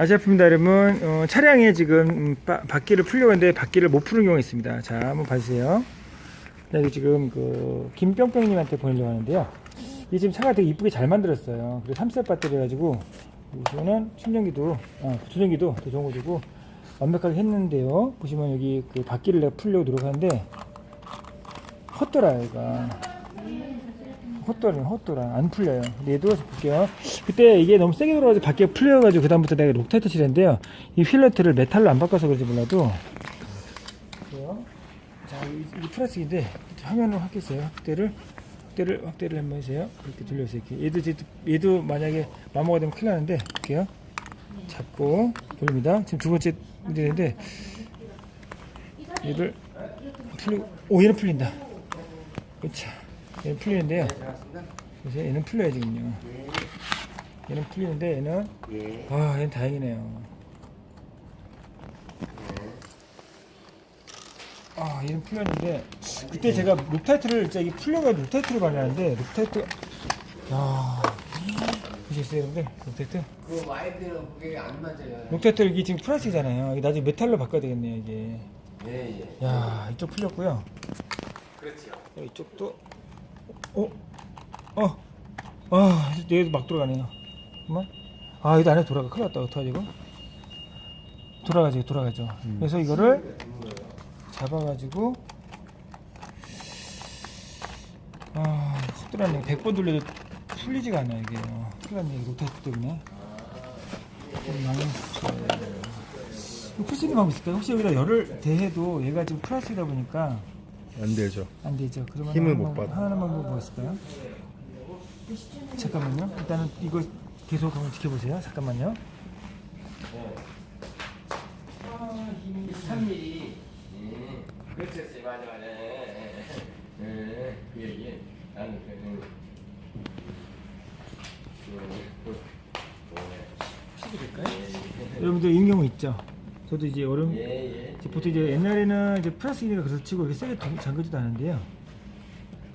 아시아품입니다 여러분 어, 차량에 지금 음, 바, 바퀴를 풀려고 했는데 바퀴를 못 푸는 경우가 있습니다. 자 한번 봐주세요. 여기 지금 그 김뿅뿅님한테 보내려고 하는데요. 이 지금 차가 되게 이쁘게 잘 만들었어요. 그리고 3셀 배터리 해가지고 이거는 충전기도 어, 조전기도 더 좋은 거 주고 완벽하게 했는데요. 보시면 여기 그 바퀴를 내가 풀려고 노력하는데 헛돌아 얘가 헛돌이 헛돌아 안 풀려요. 얘도 볼게요. 그때 이게 너무 세게 돌아가지고 밖에 풀려가지고 그 다음부터 내가 록타이트 칠했는데요. 이 휠러트를 메탈로 안 바꿔서 그런지 몰라도 자 이- 이게 플라스틱인데 화면으로 확대했어요. 확대를 확대를 확대를 한번 해주세요. 이렇게 돌려서 이렇게. 얘도 얘도 만약에 마모가 되면 큰일 나는데 볼게요. 잡고 돌립니다. 지금 두 번째 문제인데 얘를 풀리고 오 얘는 풀린다. 그렇죠 얘는 풀리는데요. 그래서 얘는 풀려요 지금요. 얘는 풀리는데 얘는 예. 아 얘는 다행이네요. 아 얘는 풀렸는데 그때 제가 룩타이트를 저기 풀려가지고 룩타이트를 발랐는데 룩타이트 야 보셨어요 여러분들? 룩타이트 그 와이드는 그게 안 맞아요. 룩타이트 이게 지금 플라스틱이잖아요. 이게 나중에 메탈로 바꿔야 되겠네요 이게. 예, 예. 야 이쪽 풀렸고요. 그렇죠. 어, 이쪽도 어? 어? 아 얘도 막 돌아가네요 잠깐만 아 이거 안에 돌아가. 큰일 났다. 어떡하지 이거? 돌아가죠 돌아가죠. 그래서 이거를 잡아가지고 아 헛돌았네. 100번 돌려도 풀리지가 않아요 이게. 어, 큰일 났네. 로테이트 때문에 좀 망했어요. 풀 방법 있을까요? 혹시 여기다 열을 대해도 얘가 지금 플라스틱이다 보니까 안 되죠. 안 되죠. 그러면 힘을 하나만- 못 받아. 하나만 뭐 있을까요? 잠깐만요. 일단은 이거 계속 한번 지켜보세요. 잠깐만요. 3mm. 예. 그렇지, 맞아, 맞아. 예, 예. 예, 그 얘기. 나는 그, 음. 그, 그, 그, 여러분들 이런 경우 있죠. 저도 이제 얼음 예, 예. 이제 보통 이제 옛날에는 이제 플라스틱이니까 그래서 치고 이렇게 세게 동- 잠그지도 않은데요.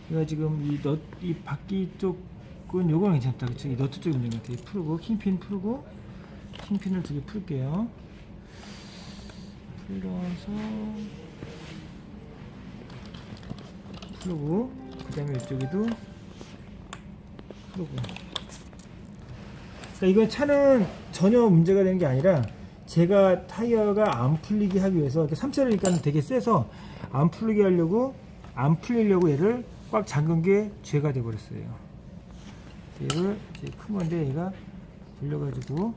제가 지금 이 넛, 이 바퀴 쪽은 요거는 괜찮다. 그쵸? 이 너트 쪽이 문제인 것 같아요. 풀고, 킹핀 풀고, 킹핀을 두 개 풀게요. 풀어서, 풀고, 그 다음에 이쪽에도 풀고. 그러니까 이건 차는 전혀 문제가 되는 게 아니라 제가 타이어가 안 풀리게 하기 위해서 이렇게 3차로니까 되게 세서 안 풀리게 하려고 안 풀리려고 얘를 꽉 잠근 게 죄가 돼 버렸어요. 얘를 이제 큰 건데 얘가 돌려가지고